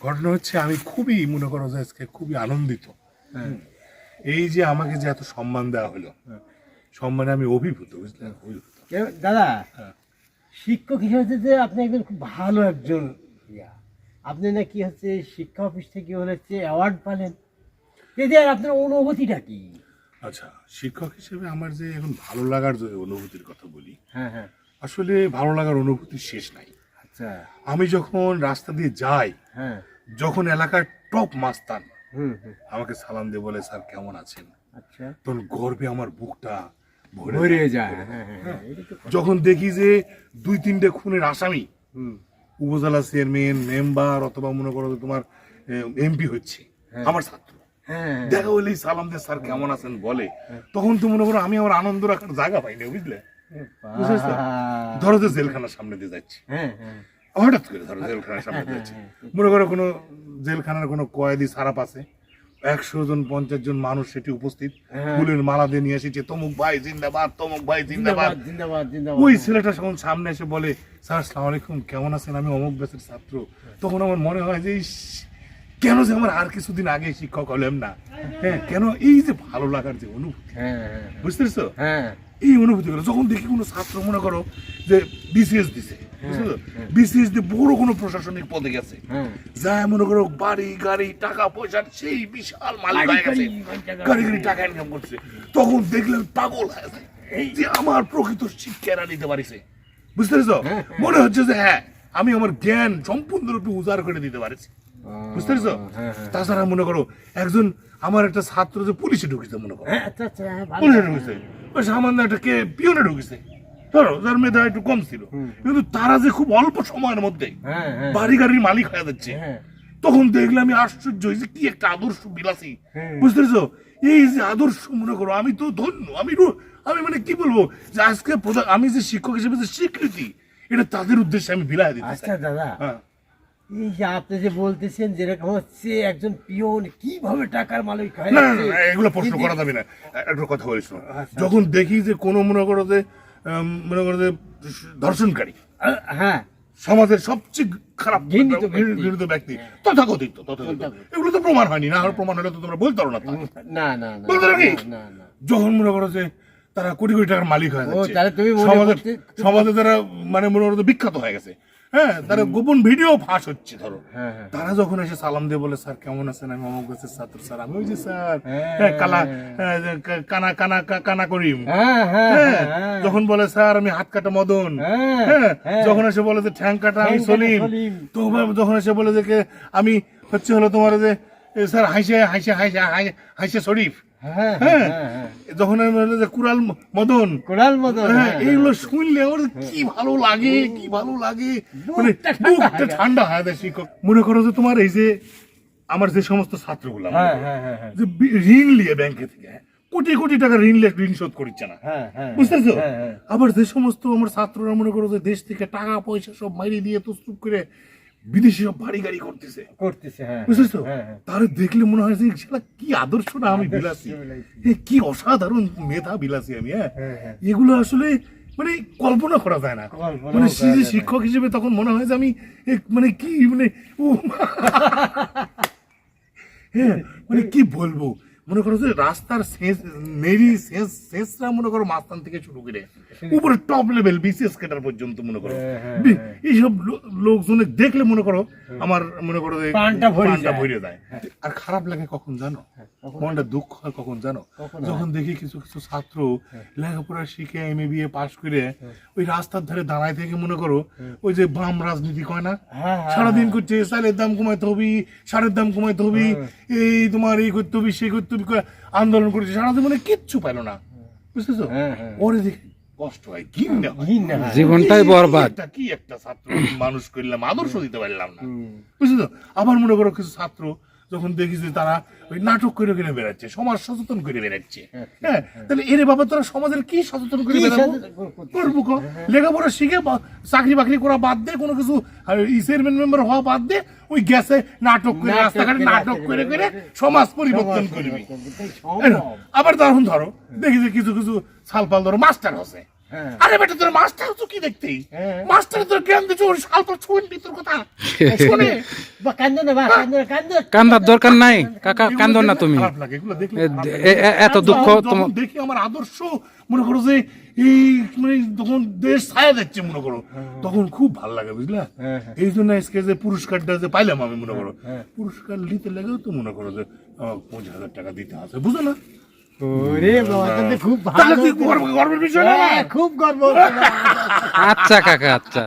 ঘটনা হচ্ছে আমি খুবই মনে করো যে আজকে খুবই আনন্দিত। হ্যাঁ। এই যে আমাকে যে এত সম্মান দেওয়া হলো সম্মানে আমি অভিভূত বুঝলেন দাদা হ্যাঁ। শিক্ষক হিসেবে যে আপনি একজন খুব ভালো একজন ইয়া। আপনি নাকি হচ্ছে শিক্ষা অফিস থেকে হচ্ছে অ্যাওয়ার্ড পালেন। এতে আপনার অনুভূতিটা কি? আচ্ছা শিক্ষক হিসেবে আমার যে এখন ভালো লাগার যে অনুভূতির কথা বলি হ্যাঁ হ্যাঁ। আসলে ভালো লাগার অনুভূতি শেষ নাই। আচ্ছা। আমি যখন রাস্তা দিয়ে যাই হ্যাঁ। যখন এলাকার টপ মাস্তান আমাকে সালাম দিয়ে বলে স্যার কেমন আছেন? আচ্ছা। তখন গর্বে আমার বুকটা ভরে যায়। হ্যাঁ হ্যাঁ হ্যাঁ যখন দেখি যে দুই তিনটে খুনের আসামি উপজেলা চেয়ারম্যান মেম্বার অথবা মনে করো তোমার এমপি হচ্ছে। আমার ছাত্র। দেখা হলেই সালাম দিয়ে স্যার কেমন আছেন? বলে। তখন তো মনে করো আমি আমার আনন্দ রাখার জায়গা পাই না বুঝলে? ধরো যে জেলখানার সামনে দিয়ে যাচ্ছি। হঠাৎ করে ধরো জেলখানার সামনে যাচ্ছে। মনে করো কোনো জেলখানার কোনো কয়েদি একশো জন পঞ্চাশ জন মানুষ সেটি উপস্থিত হ্যাঁ। ফুলের মালা দিয়ে নিয়ে এসেছে তমুক ভাই জিন্দাবাদ তমুক ভাই জিন্দাবাদ ওই ছেলেটা যখন সামনে এসে বলে স্যার সালাম আলাইকুম কেমন আছেন? আমি অমুক ব্যাসের ছাত্র। তখন আমার মনে হয় যে কেন যে আমার আর কিছুদিন আগে শিক্ষক হলাম না? হ্যাঁ কেন এই যে ভালো লাগার যে অনুভূতি? হ্যাঁ হ্যাঁ বুঝতে পেরেছ হ্যাঁ। এই অনুভূতি গুলো যখন দেখি কোনো ছাত্র মনে করো যে বিসিএস দিছে বিসিএস দিয়ে বড় কোনো প্রশাসনিক পদে গেছে। হ্যাঁ। যায় মনে করো বাড়ি গাড়ি টাকা পয়সার সেই বিশাল মালিক হয়ে গেছে। গাড়ি গাড়ি টাকা ইনকাম করছে। তখন দেখলেন পাগল হয়ে যায় এই যে আমার প্রকৃত শিক্ষারা নিতে পারিছে। বুঝতে পেরেছ মনে হচ্ছে যে হ্যাঁ আমি আমার জ্ঞান সম্পূর্ণরূপে উজাড় করে দিতে পারছি। বুঝতে পেরেছ। তাছাড়া মনে করো একজন আমার একটা ছাত্র যে পুলিশে ঢুকেছে মনে করো। হ্যাঁ আচ্ছা আচ্ছা হ্যাঁ। পুলিশে ঢুকেছে। ওই সামান্য একটা কে পিওনে ঢুকেছে। ধরো যার মেধা একটু কম ছিল। কিন্তু তারা যে খুব অল্প সময়ের মধ্যে হ্যাঁ বাড়ি গাড়ির মালিক হয়ে যাচ্ছে তখন দেখলে আমি আশ্চর্য হয়েছি কি একটা আদর্শ বিলাসী। বুঝতে পেরেছ? এই যে আদর্শ মনে করো আমি তো ধন্য আমি আমি মানে কি বলব যে আজকে আমি যে শিক্ষক হিসেবে যে স্বীকৃতি এটা তাদের উদ্দেশ্যে আমি বিলাই দিতে আচ্ছা দাদা। এই যে আপনি যে বলতেছেন যেরকম হচ্ছে একজন পিয়ন কীভাবে টাকার মালিক হয় না না, না, না, এগুলো প্রশ্ন করা যাবে না একটা কথা বলিস শোনো। যখন দেখি যে কোনো মনে করো যে উম, মনে করো যে ধর্ষণকারী হ্যাঁ সমাজের সবচেয়ে খারাপ ঘৃণিত ব্যক্তি। ঘৃণিত ব্যক্তি তথাকথিত তথাকথিত এগুলো তো প্রমাণ হয়নি না আর প্রমাণ হলে তো তোমরা বলতে পারো না তা। না না না বলতে পারো কি? না না যখন মনে করো যে তারা কোটি কোটি টাকার মালিক হয়ে যাচ্ছে তাহলে তুমি মনে সমাজে করতে- সমাজে তারা মানে মনে করো যে বিখ্যাত হয়ে গেছে হ্যাঁ তারা গোপন ভিডিও ফাঁস হচ্ছে ধরো হ্যাঁ, হ্যাঁ। তারা যখন এসে সালাম দিয়ে বলে স্যার কেমন আছেন আমি অমুক গাছের ছাত্র স্যার আমি ওই যে স্যার হ্যাঁ। হ্যাঁ, কালা কানা কানা কানা করিম যখন বলে স্যার আমি হাত কাটা মদন হ্যাঁ। যখন এসে বলে যে ঠ্যাং কাটা আমি সলিম সলিম। তো যখন এসে বলে যে আমি হচ্ছে হলো তোমার যে স্যার হাইসে হাইসে হাইসে হাই- হাইসে শরীফ যখন আমি বললাম যে কুরাল মদন। কোরাল হ্যাঁ এইগুলো শুনলে আমার কি ভালো লাগে কি ভালো লাগে। মানে ঠান্ডা হয়ে হয় শিক্ষক। মনে করো যে তোমার এই যে আমার যে সমস্ত ছাত্রগুলো হ্যাঁ হ্যাঁ হ্যাঁ হ্যাঁ। যে ঋণ নিয়ে ব্যাংকে থেকে কোটি কোটি টাকা ঋণ ঋণ শোধ করছে না। হ্যাঁ হ্যাঁ বুঝতেছো? হ্যাঁ, হ্যাঁ। আবার যে সমস্ত আমার ছাত্ররা মনে করো যে দেশ থেকে টাকা পয়সা সব মাইরে দিয়ে তুস্তুপ করে বিদেশি সব বাড়ি গাড়ি করতেছে। করতেছে হ্যাঁ বুঝতেছো হ্যাঁ, হ্যাঁ। তাহলে দেখলে মনে হয় যে সেটা কি আদর্শ না আমি বিলাসী। কি অসাধারণ মেধা বিলাসী আমি হ্যাঁ? হ্যাঁ, হ্যাঁ। এগুলো আসলে মানে কল্পনা করা যায় না। মানে সে যে শিক্ষক হিসেবে তখন মনে হয় যে আমি মানে কি মানে ও হ্যাঁ মানে কি বলব? মনে করো যে রাস্তার শেষ মেরি শেষ শেষরা মনে করো মাস্তান থেকে শুরু করে উপরে টপ লেভেল বিসিএস কেটার পর্যন্ত মনে করো। হ্যাঁ, হ্যাঁ, বি- এইসব লোকজনে দেখলে মনে করো আমার মনে করো। হ্যাঁ। ভরে যায়। আর খারাপ লাগে কখন জানো? মনটা দুঃখ হয় কখন জানো? যখন দেখি কিছু কিছু ছাত্র হ্যাঁ। লেখাপড়া শিখে এম এ বিএ পাশ করে ওই রাস্তার ধারে দাঁড়ায় থেকে মনে করো ওই যে বাম রাজনীতি কয় না? হ্যাঁ, হ্যাঁ, সারাদিন করছে চালের দাম কমাইতে হবে সারের দাম কমাইতে হবে এই তোমার এই করতে হবে সেই করতে হবে আন্দোলন করছে সারাদিন মানে কিচ্ছু পাইল না। বুঝতেছো? হ্যাঁ, হ্যাঁ। ওরে দেখে কষ্ট হয় হয়। হয়। জীবনটাই বরবাদ। কি একটা ছাত্র মানুষ করলাম আদর্শ দিতে পারলাম না। তো আবার মনে করো কিছু ছাত্র যখন দেখি যে তারা ওই নাটক করে করে বেড়াচ্ছে সমাজ সচেতন করে বেড়াচ্ছে হ্যাঁ তাহলে এরে বাবা তোরা সমাজের কি সচেতন করে বেড়াবো? করব লেখাপড়া শিখে চাকরি বাকরি করা বাদ দে কোনো কিছু চেয়ারম্যান মেম্বার হওয়া বাদ দে ওই গ্যাসে নাটক করে রাস্তাঘাটে নাটক করে করে সমাজ পরিবর্তন করবি। হ্যাঁ, আবার তখন ধরো দেখি যে কিছু কিছু ছালপাল ধরো মাস্টার হচ্ছে হ্যাঁ। আরে বেটা তোর মাস্টার তো কি দেখতে হ্যাঁ। মাস্টার তোর জ্ঞান দিচ্ছে ওর শাল তোর শুনবি তোর কথা। শুনে। বা কান্দো না বা কান্দো না কান্দো। কান্দার দরকার নাই। কাকা কান্দো না তুমি। এত দুঃখ যখন- তোমার দেখি আমার আদর্শ মনে করো যে এই মানে তখন দেশ ছায়া দেখছে মনে করো তখন খুব ভালো লাগে বুঝলা? হ্যাঁ, হ্যাঁ। এই জন্য আজকে যে পুরস্কারটা যে পাইলাম আমি মনে করো হ্যাঁ। পুরস্কার নিতে লাগেও তো মনে করো যে আমাকে পঁচিশ হাজার টাকা দিতে আছে বুঝো না? খুব গর্ব আচ্ছা কাকা আচ্ছা।